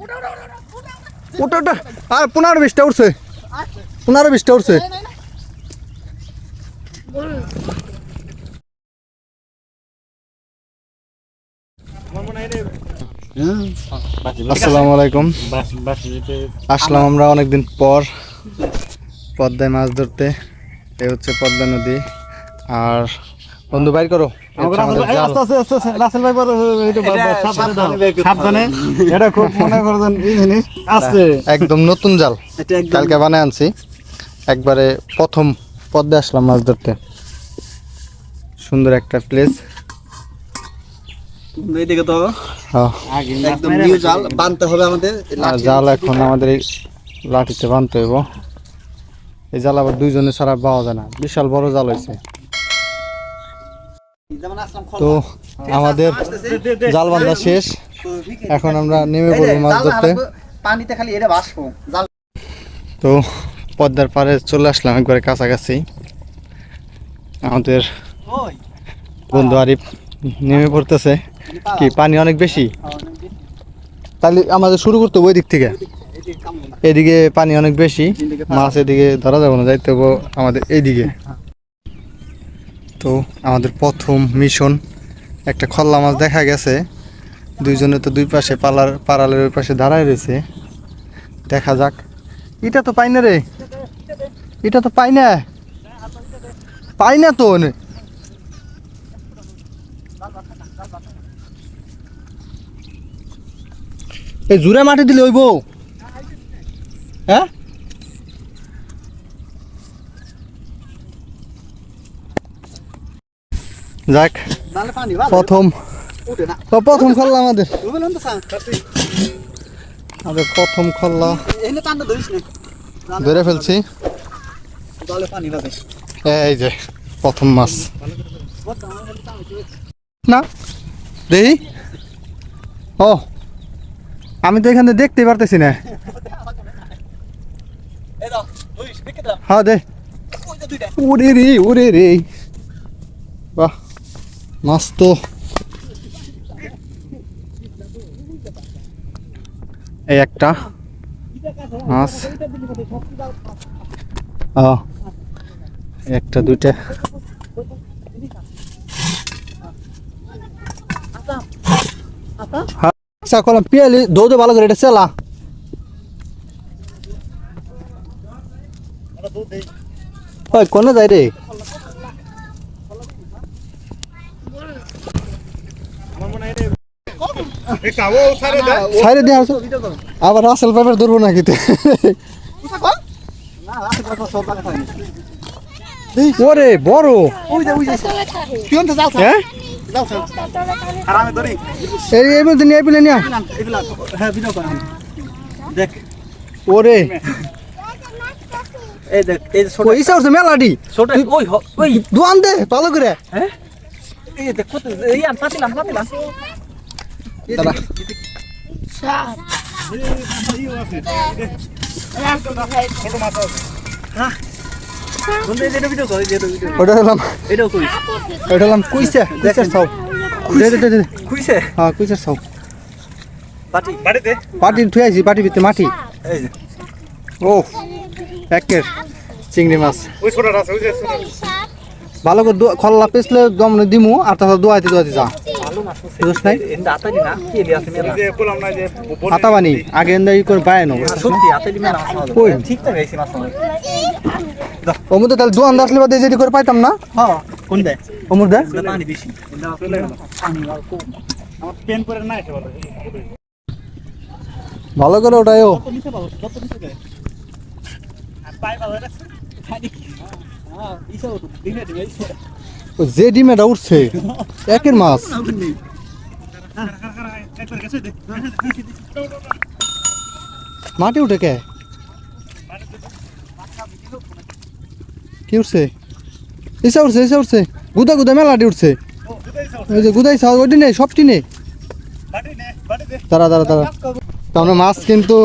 ওটা ওটা উঠছে। উঠছে। আসসালামু আলাইকুম। আসলাম আমরা অনেকদিন পর পদ্মায় মাছ ধরতে। এই হচ্ছে পদ্মা নদী। আর বন্ধু, বাইর করো। এটা খুব মনে এই জিনিস আছে। একদম নতুন জাল। কালকে বানায় আনছি। একবারে প্রথম পদ্মে আসলাম মাছ ধরতে। সুন্দর একটা প্লেস এইদিকে তো একদম নিউ জাল বানতে হবে আমাদের জাল এখন আমাদের এই লাঠিতে বানতে হইব। এই জাল আবার দুইজনে ছাড়া পাওয়া যায় না। বিশাল বড় জাল হয়েছে তো আমাদের জাল বান্ধা শেষ। এখন আমরা নেমে পড়ব মাছ ধরতে। পানিতে খালি এটা ভাসবো। জাল তো পদ্মার পাড়ে চলে আসলাম একবারে কাছাকাছি। আমাদের বন্ধু আরিফ নেমে পড়তেছে। কি পানি অনেক বেশি? তাহলে আমাদের শুরু করতে হবে ওই দিক থেকে। এদিকে পানি অনেক বেশি মাছ এদিকে ধরা যাবে না যাইতে হবে আমাদের এইদিকে তো আমাদের প্রথম মিশন একটা খল্লা মাছ দেখা গেছে। দুইজনে তো দুই পাশে পালার পাড়ালের ওই পাশে দাঁড়ায় রয়েছে। দেখা যাক। এটা তো পাই না রে। এটা তো পাই না। পাই না তো। এই জুড়ে মাটি দিলে হইব। হ্যাঁ? যাক, প্রথম। প্রথম খল্লা আমাদের। প্রথম খল্লা ধরে ফেলছি। এই যে, প্রথম মাছ। না, দেখি। ও, আমি তো এখানে দেখতে পারতেছি না। হ্যাঁ দে। উড়ে রে উড়ে রে। বাহ। মাছ তো এই একটা। মাছ একটা দুইটা। আচ্ছা কলম পিয়ালি দৌড়ে ভালো করে এটা চেলা। ওই কোনে যাই রে? সাইরে দিয়ে আসো আবার আসল পেপার ধরবো না পানি ওরে বড়। হ্যাঁ? ধরি। এই মধ্যে নিয়ে পেলে নিয়ে হ্যাঁ দেখ। ওরে। এই দেখ এই ছোট ইসা উঠছে মেলাডি। ছোট ওই ওই। দোয়ান দে ভালো করে। এই দেখ কত এই আর পাতিলাম পাতিলাম। ওটা হলাম ওটা হলাম কুইসা কুইসার হ্যাঁ কুইসার পাটি। ভিতরে মাটি। ও একের চিংড়ি মাছ। ভালো করে দো- খল্লা পেছলে দম দিমু আর তারপর দোয়াইতে দোয়াইতে যা। ভালো মাছ বুঝছ নাই এটা আতাই না কি এলি আছে মেলা যে বললাম না যে হাতা বানি আগে এনে ই করে আসলে বাদে পাইতাম না? হ্যাঁ ভালো করে ওটাই ও পাই যে ডিমেটা উঠছে, একের মাছ। মাটি উঠে কে? কি উঠছে? ইসা উঠছে ইসা উঠছে। গুদা গুদা মেলাটি উঠছে। ওই যে গুদাই সাউ ওইটি নেই, সবটি নেই। তারা তারা তারা তো আমরা মাছ কিন্তু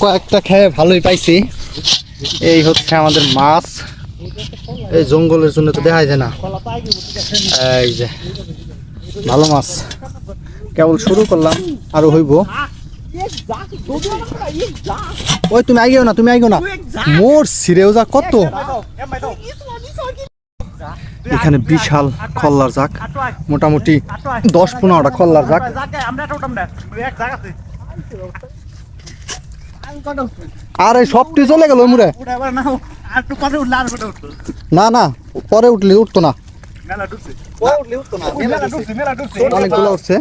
কয়েকটা খেয়ে ভালোই পাইছি। এই হচ্ছে আমাদের মাছ। এই জঙ্গলের জন্য তো দেখা যায় না। এই যে, ভালো মাছ। কেবল শুরু করলাম, আরও হইব। ওই, তুমি আইগেও না, তুমি আইগো না। মোর সিরেও যা কত। এখানে বিশাল খল্লার জাক মোটামুটি দশ পনেরোটা খল্লার জাক এই সবটি চলে গেল মুরে না না না। পরে উঠলে উঠতো না অনেকগুলো উঠছে।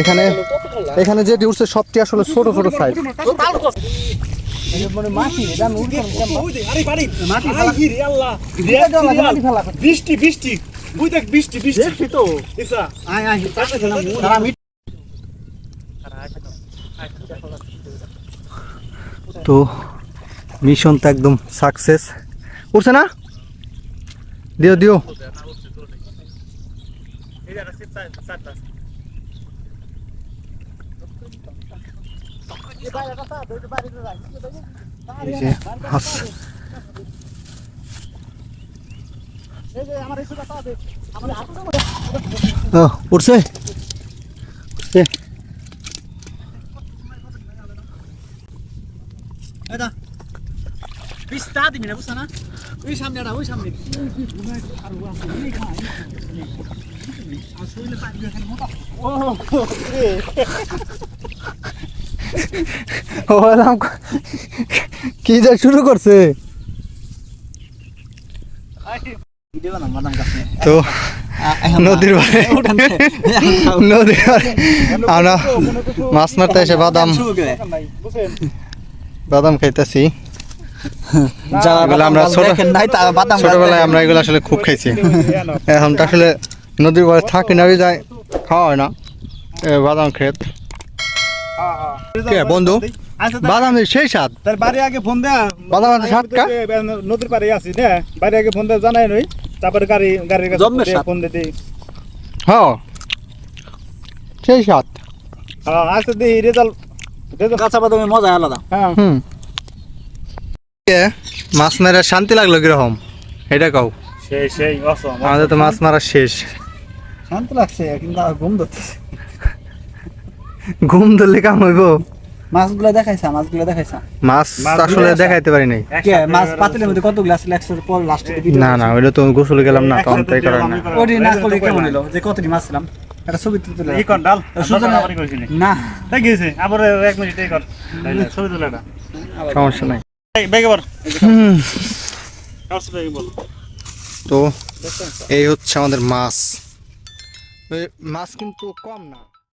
এখানে এখানে যেটি উঠছে সবটি আসলে ছোট ছোট সাইজ। বৃষ্টি বৃষ্টি। বুঝ দেখ বৃষ্টি বৃষ্টি। তো। আয় আয় তো মিশন তো একদম সাকসেস উঠছে না? দিও দিও। উঠছে বিশটা দিবি না বুঝছ না? ওই সামনে ওই সামনে। কি যে শুরু করছে? তো, নদীর পাড়ে নদীর পাড়ে আমরা মাছ মারতে এসে বাদাম বাদাম খাইতেছি। এগুলো আমরা ছোট নাই তা বাদাম ছোটবেলায় আমরা এগুলো আসলে খুব খাইছি। এখন তো আসলে নদীর পাড়ে থাকি না যায় খাওয়া হয় না। বাদাম ক্ষেত। কে বন্ধু? বাদামের সেই স্বাদ। তার বাড়ি আগে ফোন দেয়া। বাদাম আছে সাতটা নদীর পাড়ে আছি না? বাড়ি আগে ফোন দেয়া জানাই নই তারপরে গাড়ি গাড়ির কাছে ফোন দিতে হ্যাঁ। সেই স্বাদ। হ্যাঁ আজকে রেজাল্ট রেজাল্ট কাঁচা বাদামের মজা আলাদা। হ্যাঁ। হুম। মাছ মারা শান্তি লাগল কীরকম? এটা কও। সেই সেই অসম আমাদের তো মাছ মারা শেষ। শান্ত লাগছে কিন্তু ঘুম ধরতেছে। ঘুম ধরলে কাম হইব? মাছগুলো দেখাইছা মাছগুলো দেখাইছা? মাছ আসলে দেখাইতে পারি নাই। মাছ পাতিলের মধ্যে কতগুলো আছে? একশোর পর লাস্টে না না ওইটা তো গোসল গেলাম না তখন তাই করার না। ওটি না করলে কেমন হলো যে কতটি মাছ ছিলাম? একটা ছবি তুলে ই কর ডাল। সুজন বাড়ি করেছিলি না। তাই গেছে আবার এক মিনিট এই কর। ছবি তুলে সমস্যা নাই। তো এই হচ্ছে আমাদের মাছ। মাছ কিন্তু কম না।